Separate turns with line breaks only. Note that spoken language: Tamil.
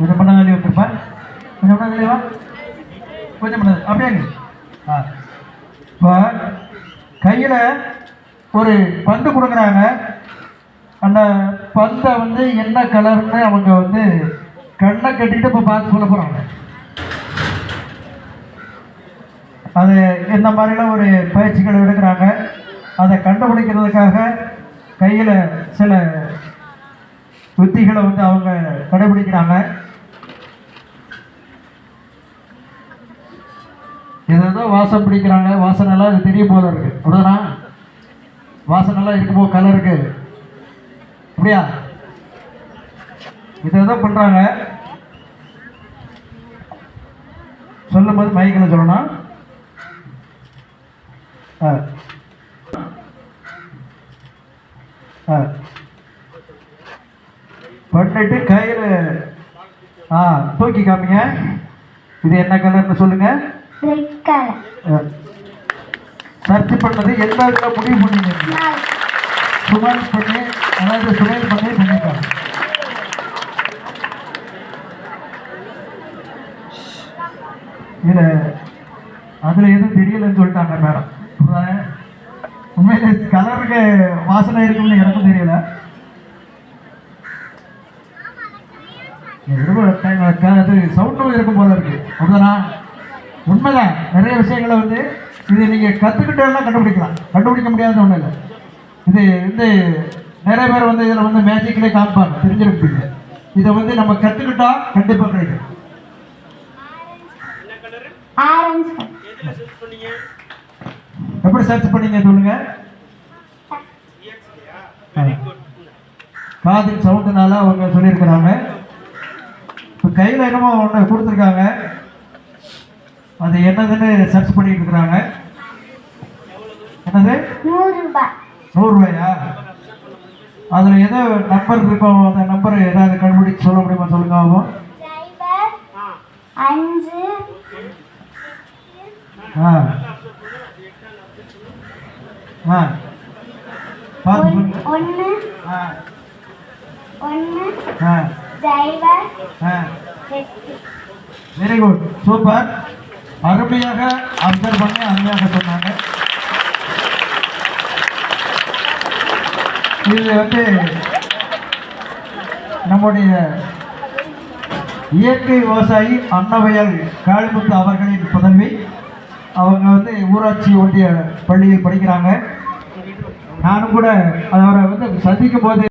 கொஞ்சம் பண்ணாதே வச்சிருப்பேன் கொஞ்சம் பண்ணாதே கொஞ்சம் பண்ணாது அப்படியே ஆ. இப்போ கையில் ஒரு பந்து கொடுக்குறாங்க. அந்த பந்தை வந்து என்ன கலர்னு அவங்க வந்து கண்ணை கட்டிட்டு இப்போ பார்த்து சொல்ல போகிறாங்க அது இந்த மாதிரிலாம் ஒரு பயிற்சிகள் எடுக்கிறாங்க. அதை கண்டுபிடிக்கிறதுக்காக கையில் சில உத்திகளை வந்து அவங்க கடைபிடிக்கிறாங்க. ஏதோ வாசம் பிடிக்கிறாங்க. வாசனைலாம் இது தெரியும் போல இருக்கு. அப்படிதானா வாசனைலாம் இருக்குமோ கலருக்கு அப்படியா? இதை தான் பண்ணுறாங்க சொல்லும்போது மைக்கில் சொல்லணும் ஆ. ஆ. பண்ணிட்டு கையில் ஆ தூக்கி காமிங்க. இது என்ன கலர்னு
சொல்லுங்கள்
சர்ச் பண்ணது எந்த இதில் முடிவு பண்ணீங்க. சுமல் பண்ணி அதாவது சுமைல் பண்ணி பண்ணிருக்காங்க இதில் அதில் எதுவும் தெரியலன்னு சொல்லிட்டாங்க மேடம். உண்மையில கலருக்கு வாசனை இருக்கும்னு எனக்கும் தெரியல. அது சவுண்டும் இருக்கும் போல இருக்கு. அப்படிதானா? உண்மைதான் நிறைய விஷயங்களை வந்து இது நீங்கள் கற்றுக்கிட்டெல்லாம் கண்டுபிடிக்கலாம். கண்டுபிடிக்க முடியாத ஒன்றும் இல்லை. இது வந்து நிறைய பேர் வந்து இதில் வந்து மேஜிக்லேயே காமிப்பாங்க. தெரிஞ்சிருப்பீங்க இதை வந்து நம்ம கற்றுக்கிட்டா கண்டிப்பாக கிடைக்கும். எப்படி சர்ச் பண்ணீங்க சொல்லுங்க. காதின் சவுண்டுனால அவங்க சொல்லியிருக்கிறாங்க. இப்போ கையில் என்னமோ ஒன்று கொடுத்துருக்காங்க. அது என்னதுன்னு சர்ச் பண்ணிட்டு இருக்கிறாங்க. என்னது?
நூறு ரூபாய்
நூறுரூவாயா அதில் ஏதோ நம்பர் இருக்கும் அந்த நம்பர் ஏதாவது கண்டுபிடிச்சு சொல்ல முடியுமா? சொல்லுங்க ஆகும்
அஞ்சு.
ஆ. ஆ.
ஒன்று
ஆ.
ஒன்று
ஆ. ஆ. வெரி குட் சூப்பர் அருமையாக அப்சர்வ் பண்ணி அருமையாக சொன்னாங்க. இது வந்து நம்முடைய இயற்கை விவசாயி அன்னவையல் காளிமுத்து அவர்களின் புதல்வி அவங்க வந்து ஊராட்சி ஒன்றிய பள்ளியில் படிக்கிறாங்க. நானும் கூட அவரை வந்து சந்திக்கும் போது